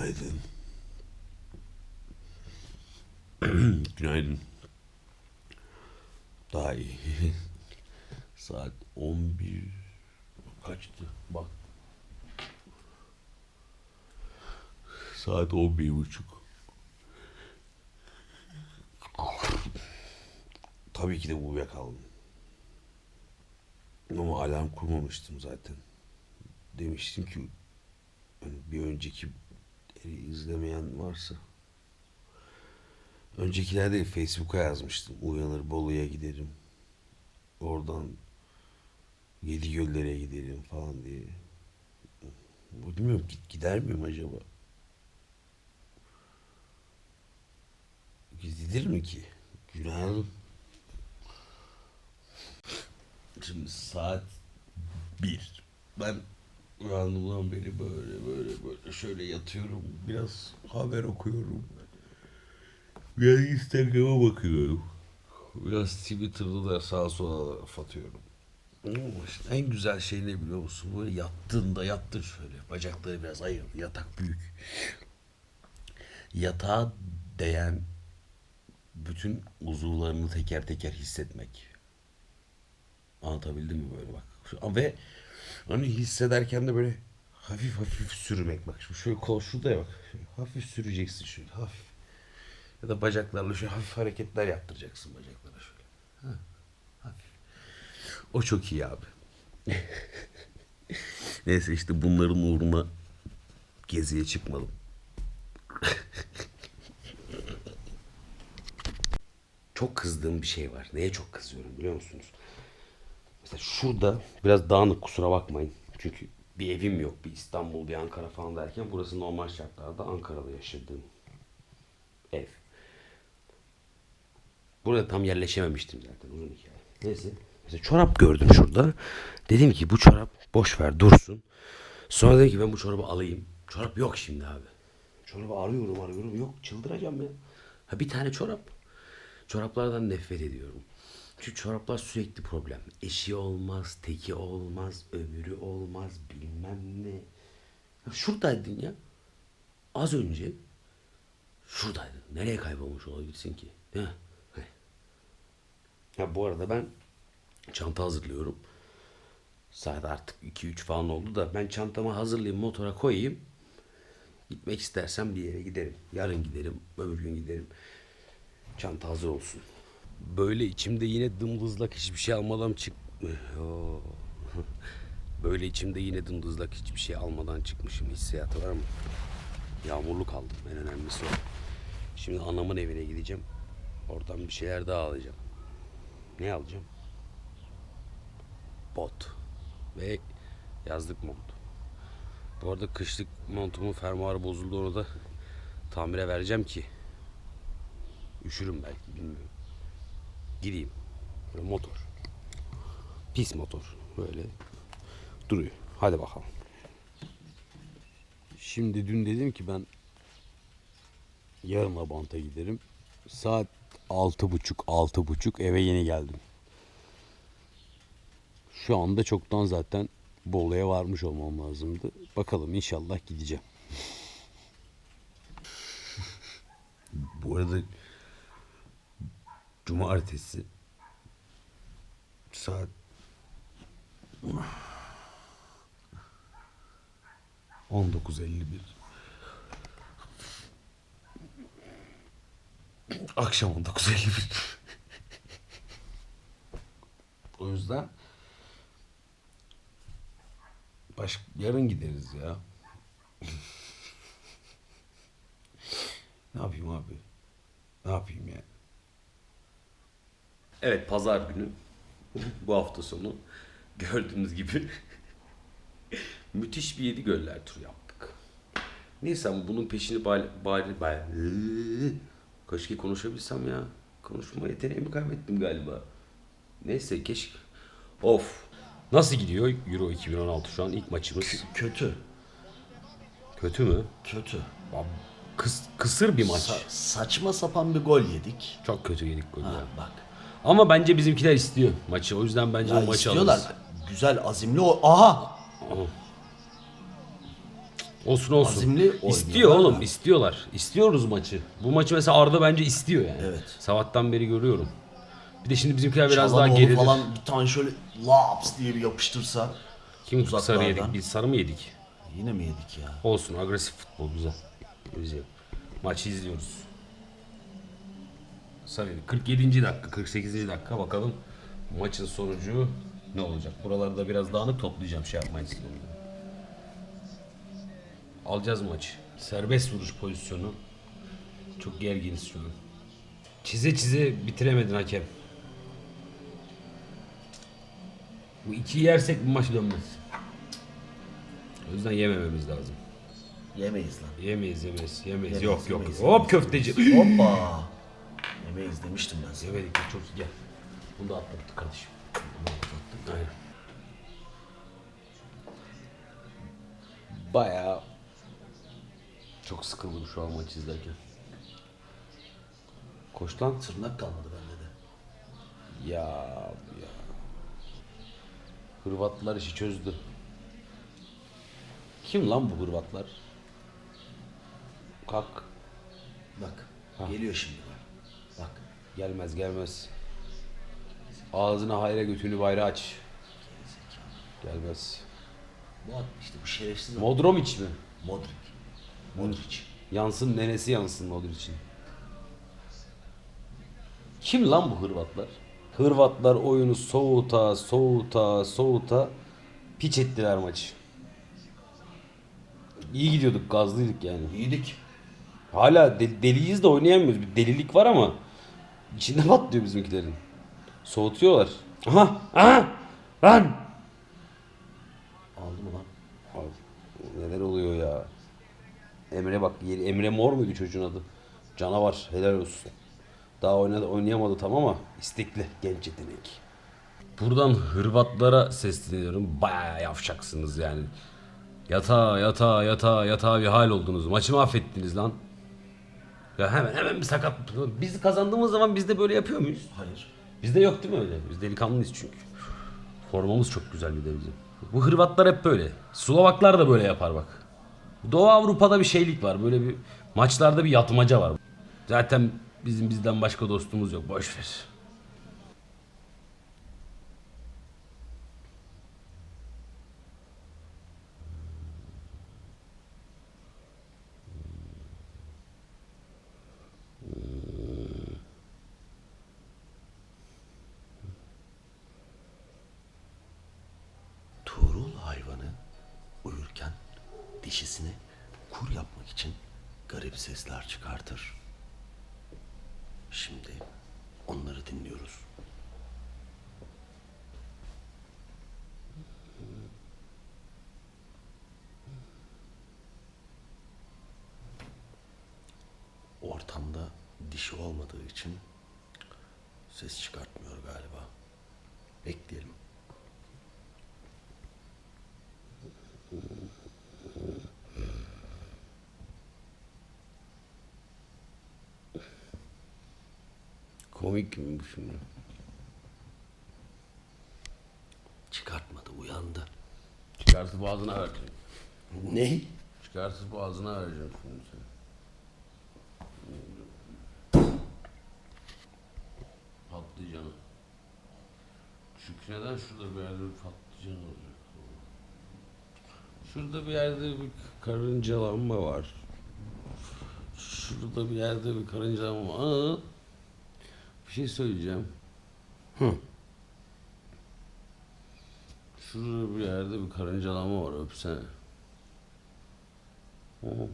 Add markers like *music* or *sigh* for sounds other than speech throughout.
Günaydın. *clears throat* Günaydın. Daha iyi. *laughs* Saat 11 kaçtı? Bak. Saat 11 buçuk. Tabii ki de uyuyakaldım. Ama alarm kurmamıştım zaten. Demiştim ki hani bir önceki izlemeyen varsa öncekilerde Facebook'a yazmıştım. Uyanır Bolu'ya giderim. Oradan Yedi Göller'e giderim falan diye. Bilmiyorum git gider miyim acaba? Gidilir mi ki? Günaydın. Şimdi saat bir. Ben uyandığımdan beri böyle böyle böyle şöyle yatıyorum. Biraz haber okuyorum. Biraz Instagram'a bakıyorum. Biraz Twitter'da da sağa sola laf atıyorum. İşte en güzel şey ne biliyor musun? Böyle yattığında yattın şöyle. Bacakları biraz ayır. Yatak büyük. Yatağa değen bütün uzuvlarını teker teker hissetmek. Anlatabildim mi böyle bak. Ve hani hissederken de böyle hafif hafif sürmek bak. Şimdi şöyle kol şurada ya bak. Şöyle hafif süreceksin şöyle hafif. Ya da bacaklarla şöyle hafif hareketler yaptıracaksın bacaklara şöyle. Ha, hafif. O çok iyi abi. *laughs* Neyse işte bunların uğruna geziye çıkmadım. *laughs* çok kızdığım bir şey var. Neye çok kızıyorum biliyor musunuz? Mesela şurada biraz dağınık kusura bakmayın. Çünkü bir evim yok. Bir İstanbul, bir Ankara falan derken burası normal şartlarda Ankara'da yaşadığım ev. Burada tam yerleşememiştim zaten uzun hikaye. Neyse. Mesela çorap gördüm şurada. Dedim ki bu çorap boş ver dursun. Sonra dedim ki ben bu çorabı alayım. Çorap yok şimdi abi. Çorabı arıyorum arıyorum yok çıldıracağım ya. Ha bir tane çorap. Çoraplardan nefret ediyorum. Çünkü çoraplar sürekli problem. Eşi olmaz, teki olmaz, öbürü olmaz, bilmem ne. Ya şuradaydın ya. Az önce şuradaydın. Nereye kaybolmuş olabilirsin ki? Değil mi? Ya bu arada ben çanta hazırlıyorum. Saat artık 2-3 falan oldu da ben çantamı hazırlayayım motora koyayım. Gitmek istersem bir yere giderim. Yarın giderim, öbür gün giderim. Çanta hazır olsun. Böyle içimde yine dımdızlak hiçbir şey almadan çık... Oo. Böyle içimde yine dımdızlak hiçbir şey almadan çıkmışım hissiyatı var ama yağmurlu kaldım en önemlisi o. Şimdi anamın evine gideceğim. Oradan bir şeyler daha alacağım. Ne alacağım? Bot ve yazlık mont. Bu arada kışlık montumun fermuarı bozuldu onu da tamire vereceğim ki üşürüm belki bilmiyorum. Gideyim. Böyle motor. Pis motor. Böyle duruyor. Hadi bakalım. Şimdi dün dedim ki ben yarın Abant'a giderim. Saat altı buçuk, altı buçuk eve yeni geldim. Şu anda çoktan zaten Bolu'ya varmış olmam lazımdı. Bakalım inşallah gideceğim. Bu arada cumartesi. Saat elli bir. Akşam on dokuz elli bir. O yüzden baş yarın gideriz ya. Ne yapayım abi? Ne yapayım yani Evet pazar günü *laughs* bu hafta sonu gördüğünüz gibi *laughs* müthiş bir yedi göller turu yaptık. Neyse ama bunun peşini bari, bari, bari keşke konuşabilsem ya. Konuşma yeteneğimi kaybettim galiba. Neyse keşke. Of. Nasıl gidiyor Euro 2016 şu an ilk maçımız? Kötü. Kötü mü? Kötü. Kıs, kısır bir maç. Sa- saçma sapan bir gol yedik. Çok kötü yedik golü. Ha, ya. bak. Ama bence bizimkiler istiyor maçı. O yüzden bence Ya o maçı istiyorlar. alırız. Güzel azimli o. Aha. Olsun olsun. Azimli oynuyorlar İstiyor oğlum da. istiyorlar. İstiyoruz maçı. Bu maçı mesela Arda bence istiyor yani. Evet. Sabahtan beri görüyorum. Bir de şimdi bizimkiler biraz daha Çalhanoğlu geride. falan bir tane şöyle laps diye bir yapıştırsa. Kim sarı uzaklardan. yedik? Biz sarı mı yedik? Yine mi yedik ya? Olsun agresif futbol güzel. Güzel. Maçı izliyoruz. Sarı yedik. 47. dakika 48. dakika bakalım maçın sonucu ne olacak? Buraları da biraz dağınık toplayacağım şey yapmayın siz. Alacağız maçı. Serbest vuruş pozisyonu. Çok gerginiz şu an. Çize çize bitiremedin hakem. Bu ikiyi yersek bu maç dönmez. O yüzden yemememiz lazım. Yemeyiz lan. Yemeyiz yemeyiz yemeyiz. Yemeyiz, yok yok. yemeyiz, Hop yemeyiz, köfteci. Hoppa. Yemeyiz demiştim ben sana. Yemedik ya, çok iyi gel. Bunu da atlattık kardeşim. Aynen. Bayağı çok sıkıldım şu an maç izlerken. Koş lan. Tırnak kalmadı bende de. Ya ya. Hırvatlar işi çözdü. Kim lan bu Hırvatlar? Kalk. Bak. Geliyor şimdi. Gelmez gelmez. Ağzına hayra götünü bayrağı aç. Gelmez. Bu at işte bu şerefsiz. Modromic mi? Modric. Modric. Yansın nenesi yansın Modric'in. Kim lan bu Hırvatlar? Hırvatlar oyunu soğuta soğuta soğuta piç ettiler maçı. İyi gidiyorduk gazlıydık yani. İyiydik. Hala de- deliyiz de oynayamıyoruz. Bir delilik var ama içinde patlıyor bizimkilerin. Soğutuyorlar. Aha! Aha! Lan! Aldı mı lan? Abi, neler oluyor ya? Emre bak Emre Mor muydu çocuğun adı? Canavar helal olsun. Daha oynadı, oynayamadı tam ama istekli genç yetenek. Buradan Hırvatlara sesleniyorum. Bayağı yavşaksınız yani. Yata yata yata yata bir hal oldunuz. Maçı mahvettiniz lan. Ya hemen hemen bir sakat. Biz kazandığımız zaman biz de böyle yapıyor muyuz? Hayır. Bizde yok değil mi öyle? Biz delikanlıyız çünkü. Formamız çok güzel bir de bizim. Bu Hırvatlar hep böyle. Slovaklar da böyle yapar bak. Doğu Avrupa'da bir şeylik var. Böyle bir maçlarda bir yatmaca var. Zaten bizim bizden başka dostumuz yok. Boş ver. Tuğrul hayvanı uyurken dişisine kur yapmak için garip sesler çıkartır. Şimdi onları dinliyoruz. Ortamda dişi olmadığı için ses çıkartmıyor galiba. Bekleyelim. Komik mi bu şimdi? Çıkartmadı, uyandı. Çıkartıp ağzına vereceğim. Ne? Çıkartıp ağzına vereceğim şimdi seni. Patlıcanı. Çünkü neden şurada bir yerde patlıcan olacak? Şurada bir yerde bir karıncalanma var. Şurada bir yerde bir karıncalanma var. Aa, bir şey söyleyeceğim. Hı. Şurada bir yerde bir karıncalanma var öpsene. Hı.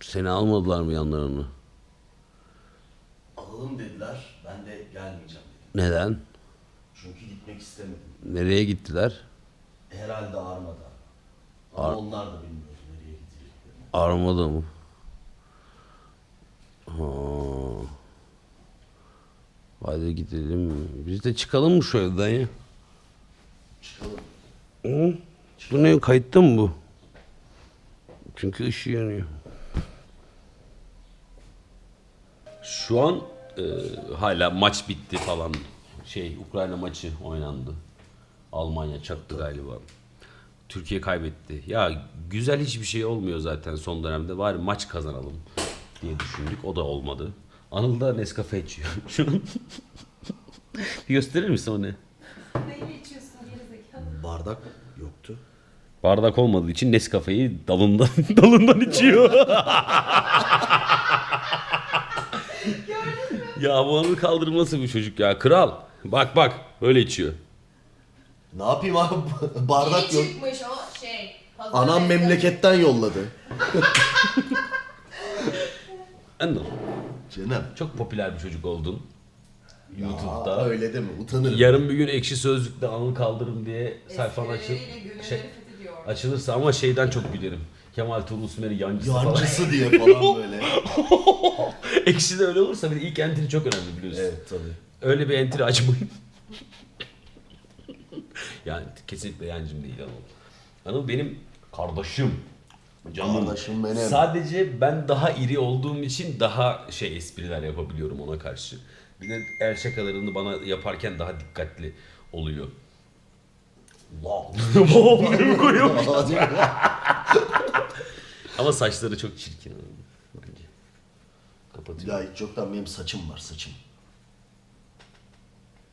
Seni almadılar mı yanlarına? Alalım dediler, ben de gelmeyeceğim dedim. Neden? Çünkü gitmek istemedim. Nereye gittiler? Herhalde Arma'da. Ama Ar- onlar da bilmiyor nereye gideceklerini. Armada mı? Ha. Hadi gidelim. Biz de çıkalım mı şu evden ya? Çıkalım. Hı? Bu ne kayıtta mı bu? Çünkü ışığı yanıyor. Şu an e, hala maç bitti falan. Şey Ukrayna maçı oynandı. Almanya çaktı galiba. Türkiye kaybetti. Ya güzel hiçbir şey olmuyor zaten son dönemde. Var maç kazanalım diye düşündük. O da olmadı. Anıl da Nescafe içiyor. *laughs* Şu an. Gösterir misin o ne? Neyle içiyorsun gerizekalı? Bardak yoktu. Bardak olmadığı için Nescafe'yi dalından *laughs* dalından içiyor. *laughs* ya bu anı kaldırması bu çocuk ya. Kral. Bak bak böyle içiyor. Ne yapayım abi? *laughs* Bardak yok. çıkmış o şey. hazır Anam memleketten yolladı. *laughs* Anıl. Canım. Çok popüler bir çocuk oldun. Aa, YouTube'da. öyle deme utanırım. Yarın bir gün ekşi sözlükte Anıl kaldırım diye sayfan açıl şey, fethediyor. açılırsa ama şeyden çok gülerim. Kemal Tuğrul Sümer'i yancısı falan. Yancısı diye *laughs* falan böyle. *laughs* Ekşi de öyle olursa bir de ilk entry çok önemli biliyorsun. evet tabii. Öyle bir entry açmayın. *laughs* yani kesinlikle yancım değil Anıl. Anıl benim kardeşim. Canım. Kardeşim benim. Sadece ben daha iri olduğum için daha şey espriler yapabiliyorum ona karşı. Bir de el şakalarını bana yaparken daha dikkatli oluyor. Wow. *laughs* Wow. Ama saçları çok çirkin. Kapatıyor. ya hiç yoktan benim saçım var saçım.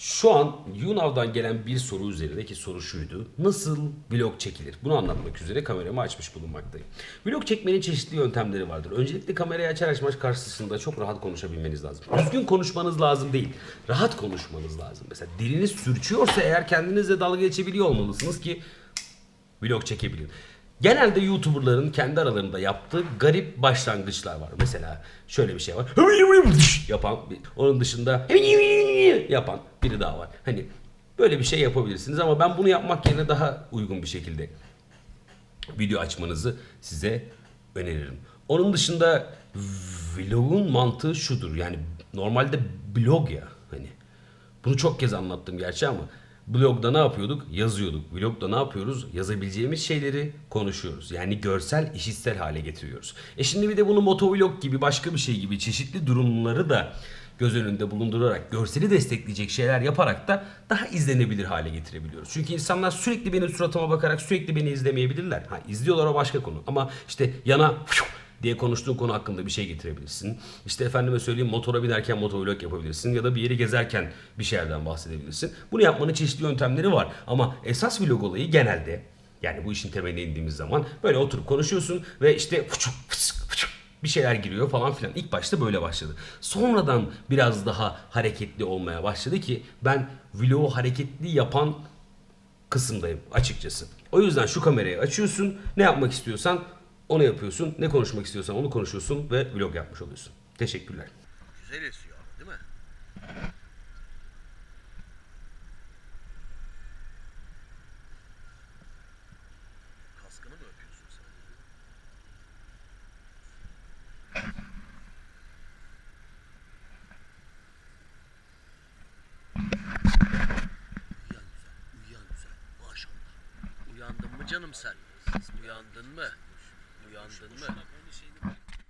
Şu an Yunav'dan gelen bir soru üzerindeki soru şuydu. Nasıl vlog çekilir? Bunu anlatmak üzere kameramı açmış bulunmaktayım. Vlog çekmenin çeşitli yöntemleri vardır. Öncelikle kamerayı açar açmaz karşısında çok rahat konuşabilmeniz lazım. Düzgün konuşmanız lazım değil. Rahat konuşmanız lazım. Mesela diliniz sürçüyorsa eğer kendinizle dalga geçebiliyor olmalısınız ki vlog çekebilin. Genelde YouTuber'ların kendi aralarında yaptığı garip başlangıçlar var. Mesela şöyle bir şey var. yapan. Onun dışında yapan biri daha var. Hani böyle bir şey yapabilirsiniz ama ben bunu yapmak yerine daha uygun bir şekilde video açmanızı size öneririm. Onun dışında vlogun mantığı şudur. Yani normalde blog ya hani. Bunu çok kez anlattım gerçi ama blogda ne yapıyorduk? Yazıyorduk. Vlogda ne yapıyoruz? Yazabileceğimiz şeyleri konuşuyoruz. Yani görsel, işitsel hale getiriyoruz. E şimdi bir de bunu motovlog gibi başka bir şey gibi çeşitli durumları da göz önünde bulundurarak görseli destekleyecek şeyler yaparak da daha izlenebilir hale getirebiliyoruz. Çünkü insanlar sürekli benim suratıma bakarak sürekli beni izlemeyebilirler. Ha izliyorlar o başka konu. Ama işte yana diye konuştuğun konu hakkında bir şey getirebilirsin. İşte efendime söyleyeyim motora binerken motovlog yapabilirsin ya da bir yeri gezerken bir şeylerden bahsedebilirsin. Bunu yapmanın çeşitli yöntemleri var ama esas vlog olayı genelde yani bu işin temeline indiğimiz zaman böyle oturup konuşuyorsun ve işte bir şeyler giriyor falan filan. İlk başta böyle başladı. Sonradan biraz daha hareketli olmaya başladı ki ben vlogu hareketli yapan kısımdayım açıkçası. O yüzden şu kamerayı açıyorsun. Ne yapmak istiyorsan onu yapıyorsun. Ne konuşmak istiyorsan onu konuşuyorsun ve vlog yapmış oluyorsun. Teşekkürler. Güzel esiyor değil mi? Kaskını mı öpüyorsun sen? Uyan güzel, uyan güzel. Maşallah. Uyandın mı canım sen? Uyandın mı? Uyandın mı?